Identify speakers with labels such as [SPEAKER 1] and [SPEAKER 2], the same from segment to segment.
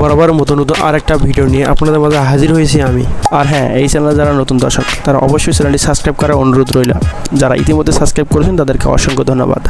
[SPEAKER 1] বরাবর মতো নতুন আরেকটা ভিডিও নিয়ে আপনাদের মাঝে হাজির হয়েছি আমি। আর হ্যাঁ এই চ্যানেলে যারা নতুন দর্শক, তারা অবশ্যই চ্যানেলটি সাবস্ক্রাইব করার অনুরোধ রইল। যারা ইতিমধ্যে সাবস্ক্রাইব করেছেন, তাদেরকে অসংখ্য ধন্যবাদ।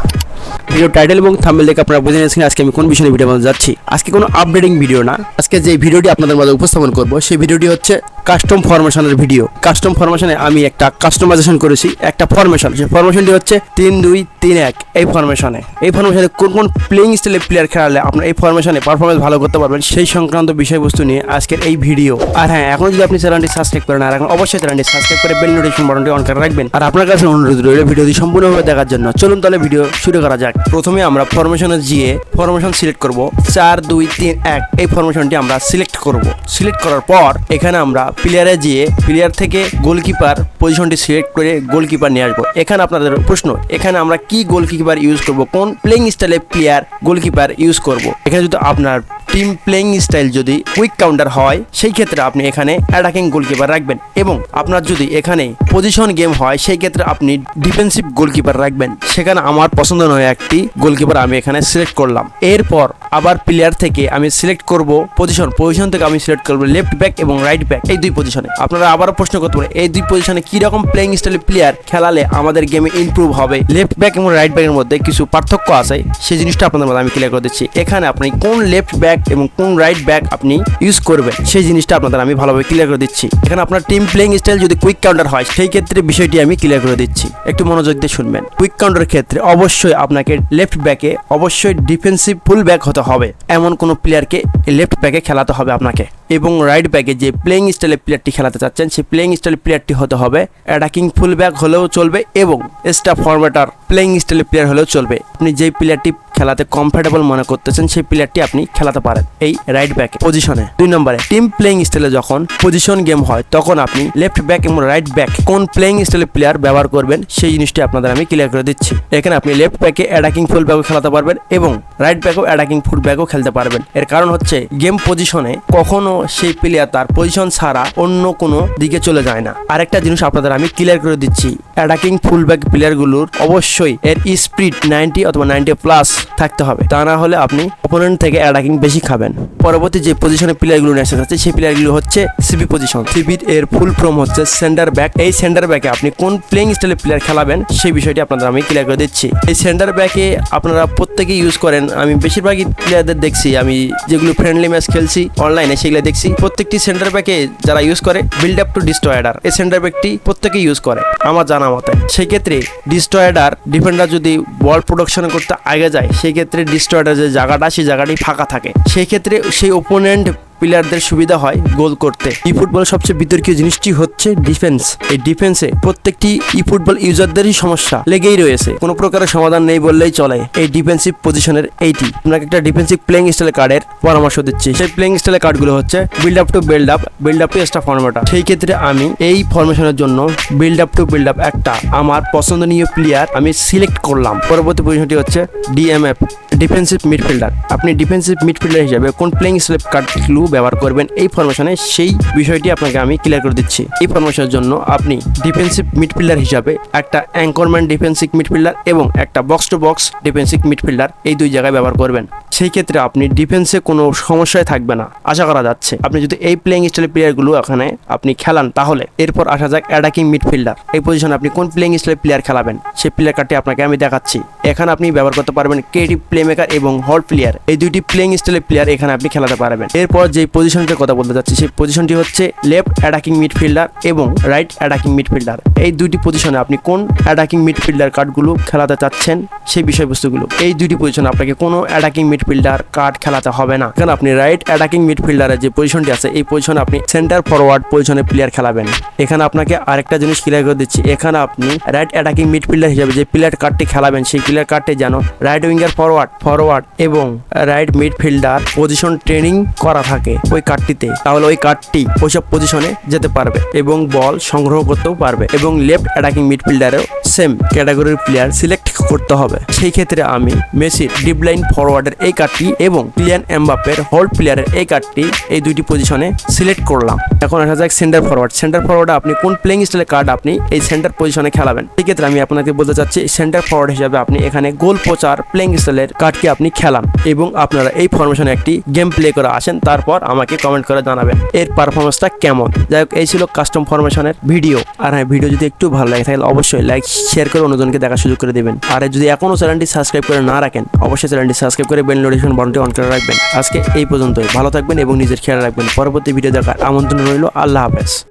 [SPEAKER 1] ভিডিও টাইটেল এবং থাম্বেল দেখে আপনারা বুঝে নিয়েছেন আজকে আমি কোন বিষয়ে ভিডিও বানাতে যাচ্ছি। আজকে কোনো আপডেটিং ভিডিও না। আজকে যে ভিডিওটি আপনাদের মাঝে উপস্থাপন করব, সেই ভিডিওটি হচ্ছে কাস্টম ফরমেশনের ভিডিও কাস্টম ফরমেশনে আমি একটা কাস্টমাইজেশন করেছি, একটা ফরমেশন সেই ফরমেশনটি হচ্ছে তিন, দুই তিন এক এই ফরমেশনে এই ফরমেশনে কোন কোন প্লেইং স্টাইলে প্লেয়ার খেলালে আপনার এই ফরমেশনে পারফরমেন্স ভালো করতে পারবেন সেই সংক্রান্ত বিষয়বস্তু নিয়ে আজকের এই ভিডিও আর হ্যাঁ এখন যদি আপনি চ্যানেলটি সাবস্ক্রাইব করেন, আর এখন অবশ্যই চ্যানেলটি সাবস্ক্রাইব করে বেল নোটিফিকেশন বাটনটি অন করে রাখবেন। আর আপনার কাছে অনুরোধ রইল ভিডিওটি সম্পূর্ণভাবে দেখার জন্য। চলুন তাহলে ভিডিও শুরু করা যাক। প্রথমে আমরা ফরমেশনে গিয়ে ফরমেশন সিলেক্ট করব। চার, দুই, তিন, এক। এই ফরমেশনটি আমরা সিলেক্ট করব। সিলেক্ট করার পর এখানে আমরা প্লেয়ারে গিয়ে প্লেয়ার থেকে গোলকিপার পজিশনটি সিলেক্ট করে গোলকিপার নিয়ে আসব। এখানে আপনাদের প্রশ্ন, এখানে আমরা কি গোলকিপার ইউজ করব? কোন প্লেইং স্টাইলে প্লেয়ার গোলকিপার ইউজ করব? এখানে যদি আপনার টিম প্লেইং স্টাইল যদি কুইক কাউন্টার হয়, সেই ক্ষেত্রে আপনি এখানে অ্যাটাকিং গোলকিপার রাখবেন এবং আপনার যদি এখানে পজিশন গেম হয়, সেই ক্ষেত্রে আপনি ডিফেন্সিভ গোলকিপার রাখবেন। সেখানে আমার পছন্দ নয় একটি গোলকিপার আমি এখানে সিলেক্ট করলাম। এরপর আবার প্লেয়ার থেকে আমি সিলেক্ট করব পজিশন পজিশন থেকে আমি সিলেক্ট করব লেফট ব্যাক এবং রাইট ব্যাক এই দুই পজিশনে আপনারা আবারও প্রশ্ন করতে পারেন, এই দুই পজিশনে কি রকম প্লেইং স্টাইলের প্লেয়ার খেলালে আমাদের গেমে ইমপ্রুভ হবে? লেফট ব্যাক এবং রাইট ব্যাকের মধ্যে কিছু পার্থক্য আছে, সেই জিনিসটা আপনাদের মধ্যে আমি ক্লিয়ার করে দিচ্ছি। এখানে আপনি কোন লেফট ব্যাক এবং কোন রাইট ব্যাক আপনি ইউজ করবেন, সেই জিনিসটা আপনাদের আমি ভালোভাবে ক্লিয়ার করে দিচ্ছি। এখানে আপনার টিম প্লেইং স্টাইল যদি কুইক কাউন্টার হয়, সেই ক্ষেত্রে বিষয়টি আমি ক্লিয়ার করে দিচ্ছি। একটু মনোযোগ দিয়ে শুনবেন। কুইক কাউন্টারের ক্ষেত্রে অবশ্যই আপনাকে লেফট ব্যাকে অবশ্যই ডিফেন্সিভ ফুল ব্যাক হতে হবে। এমন কোনো প্লেয়ারকে লেফট ব্যাকে খেলাতে হবে আপনাকে। এবং রাইট ব্যাকে যে প্লেইং স্টাইলের প্লেয়ারটি খেলাতে চাচ্ছেন, সেই প্লেইং স্টাইলের প্লেয়ারটি হতে হবে। অ্যাটাকিং ফুল ব্যাক হলেও চলবে এবং স্টাফ ফরম্যাটার প্লেইং স্টাইলের প্লেয়ার হলেও চলবে। আপনি যেই প্লেয়ারটি খেলাতে কমফোর্টেবল মনে করতেছেন, সেই প্লেয়ারটি আপনি খেলাতে পারেন এই রাইট ব্যাক পজিশনে দুই নম্বরে টিম প্লেইং স্টাইলে যখন পজিশন গেম হয়, তখন আপনি লেফট ব্যাক এবং রাইট ব্যাক কোন প্লেইং স্টাইলের প্লেয়ার ব্যবহার করবেন, সেই জিনিসটি আপনাদের আমি ক্লিয়ার করে দিচ্ছি। এখানে আপনি লেফট ব্যাকে অ্যাটাকিং ফুল ব্যাকও খেলাতে পারবেন এবং রাইট ব্যাকও অ্যাটাকিং ফুল ব্যাকও খেলতে পারবেন। এর কারণ হচ্ছে গেম পজিশনে কখনো সেই প্লেয়ার তার পজিশন ছাড়া অন্য কোনো দিকে চলে যায় না। আরেকটা জিনিস আপনাদের আমি ক্লিয়ার করে দিচ্ছি অ্যাটাকিং ফুল ব্যাক প্লেয়ারগুলোর অবশ্যই এর স্পিড নাইনটি অথবা নাইনটি প্লাস থাকতে হবে। তা না হলে আপনি অপোনেন্ট থেকে অ্যাটাকিং বেশি খাবেন। পরবর্তী যে পজিশনে প্লেয়ারগুলো নিয়ে আসতে যাচ্ছে সেই প্লেয়ারগুলো হচ্ছে সিবি পজিশন সিবির এর ফুল ফর্ম হচ্ছে সেন্টার ব্যাক এই সেন্টার ব্যাকে আপনি কোন প্লেইং স্টাইলের প্লেয়ার খেলাবেন, সেই বিষয়টি আপনাদের আমি ক্লিয়ার করে দিচ্ছি। এই সেন্টার ব্যাকে আপনারা প্রত্যেকে ইউজ করেন। আমি বেশিরভাগই প্লেয়ারদের দেখছি। আমি যেগুলো ফ্রেন্ডলি ম্যাচ খেলছি অনলাইনে সেগুলো দেখছি। প্রত্যেকটি সেন্টার ব্যাকে যারা ইউজ করে বিল্ড আপ টু ডিস্ট্রয়াডার এই সেন্টার ব্যাকটি প্রত্যেকেই ইউজ করে, আমার জানা মতে। সেই ক্ষেত্রে ডিস্ট্রয়াডার ডিফেন্ডার যদি বল প্রোডাকশন করতে আগে যায়, সেক্ষেত্রে ক্ষেত্রে ডিস্ট্রয়াডার যে জায়গাটা, সেই জায়গাটি ফাঁকা থাকে। সেই ক্ষেত্রে সেই ওপোনেন্ট প্লেয়ারদের সুবিধা হয় গোল করতে। ই ফুটবল সবচেয়ে বিতর্কীয় জিনিসটি হচ্ছে ডিফেন্স এই ডিফেন্সে প্রত্যেকটি ই ফুটবল ইউজারদেরই সমস্যা লেগেই রয়েছে। কোনো প্রকারের সমাধান নেই বললেই চলে। এই ডিফেন্সিভ পজিশনের এইটি। আপনাকে একটা ডিফেন্সিভ প্লেইং স্টাইলের কার্ডের পরামর্শ দিচ্ছি। সেই প্লেইং স্টাইলের কার্ডগুলো হচ্ছে build up to build up build up to extra ফর্মেটা সেই ক্ষেত্রে আমি এই ফরমেশনের জন্য build up to build up একটা আমার পছন্দনীয় প্লেয়ার আমি সিলেক্ট করলাম। পরবর্তী পজিশনটি হচ্ছে ডিএমএফ ডিফেন্সিভ মিডফিল্ডার আপনি ডিফেন্সিভ মিডফিল্ডার হিসেবে কোন প্লেইং কার্ড ক্লু ব্যবহার করবেন, এই ফরমেশনে সেই বিষয়টি আপনাকে আমি ক্লিয়ার করে দিচ্ছি। এই ফরমেশনের জন্য আপনি ডিফেন্সিভ মিডফিল্ডার হিসাবে একটা অ্যাঙ্করম্যান ডিফেন্সিভ মিডফিল্ডার এবং একটা box to box defensive midfielder এই দুই জায়গায় ব্যবহার করবেন। সেই ক্ষেত্রে আপনি ডিফেন্সে কোনো সমস্যায় থাকবে না। আশা করা যাচ্ছে। আপনি যদি এই প্লেইং স্টাইলের প্লেয়ারগুলো এখানে আপনি খেলান, তাহলে এরপর আসা যাক অ্যাটাকিং মিডফিল্ডার এই পজিশনে আপনি কোন প্লেইং স্টাইলের প্লেয়ার খেলাবেন? সেই প্লেয়ার কার্ডটি আপনাকে আমি দেখাচ্ছি। এখানে আপনি ব্যবহার করতে পারবেন ক্রিয়েটিভ প্লে মেকার এবং হল প্লেয়ার এই দুইটি প্লেইং স্টাইলের প্লেয়ার এখানে আপনি খেলাতে পারবেন। এরপর যে পজিশনটির কথা বলতে যাচ্ছি, সেই পজিশনটি হচ্ছে লেফট অ্যাটাকিং মিডফিল্ডার এবং রাইট অ্যাটাকিং মিডফিল্ডার এই দুইটি পজিশনে আপনি কোন অ্যাটাকিং মিডফিল্ডার কার্ডগুলো খেলাতে চাচ্ছেন, সেই বিষয়বস্তুগুলো। এই দুইটি পজিশনে আপনাকে কোনো অ্যাটাকিং মিডফিল্ডার কার্ড খেলাতে হবে না। কারণ আপনি রাইট অ্যাটাকিং মিডফিল্ডারের যে পজিশনটি আছে, এই পজিশনে আপনি সেন্টার ফরওয়ার্ড পজিশনে প্লেয়ার খেলাবেন। এখানে আপনাকে আরেকটা জিনিস ক্লিয়ার করে দিচ্ছি, এখানে আপনি রাইট অ্যাটাকিং মিডফিল্ডার হিসেবে যে প্লেয়ার কার্ডটি খেলাবেন, সেই প্লেয়ার কার্ডটি যেন রাইট উইঙ্গার ফরওয়ার্ড ফরওয়ার্ড এবং রাইট মিডফিল্ডার পজিশন ট্রেনিং করা থাকে ওই কার্ডটিতে তাহলে ওই কার্ডটি ওইসব পজিশনে যেতে পারবে এবং বল সংগ্রহ করতেও পারবে এবং লেফট অ্যাটাকিং মিডফিল্ডারেও সেম ক্যাটাগরির প্লেয়ার সিলেক্ট করতে হবে। সেই ক্ষেত্রে আমি মেসির ডিপ লাইন ফরওয়ার্ডের এই কার্ডটি এবং ক্লিয়ান এমবাপের হোল্ড প্লেয়ারের এই কার্ডটি এই দুইটি পজিশনে সিলেক্ট করলাম। এখন আসা যাক সেন্টার ফরওয়ার্ড সেন্টার ফরওয়ার্ডে আপনি কোন প্লেইং স্টাইলের কার্ড আপনি এই সেন্টার পজিশনে খেলাবেন? সেক্ষেত্রে আমি আপনাকে বলতে চাচ্ছি সেন্টার ফরওয়ার্ড হিসাবে আপনি এখানে গোল পোচার প্লেইং স্টাইলের কার্ডকে আপনি খেলান এবং আপনারা এই ফরমেশনে একটি গেম প্লে করে আসেন, তারপর আমাকে কমেন্ট করে জানাবেন এর পারফরমেন্সটা কেমন? যাই হোক, এই ছিল কাস্টম ফরমেশনের ভিডিও আর হ্যাঁ ভিডিও যদি একটু ভালো লাগে তাহলে অবশ্যই লাইক শেয়ার করে অন্যজনকে দেখার সুযোগ করে দেবেন। আর যদি এখনও চ্যানেলটি সাবস্ক্রাইব করে না রাখেন, অবশ্যই চ্যানেলটি সাবস্ক্রাইব করে নোটিফিকেশন বাটনটি অন করে রাখবেন। আজকে এই পর্যন্তই। ভালো থাকবেন এবং নিজের খেয়াল রাখবেন। পরবর্তী ভিডিও দেখার আমন্ত্রণ রইল। আল্লাহ হাফেজ।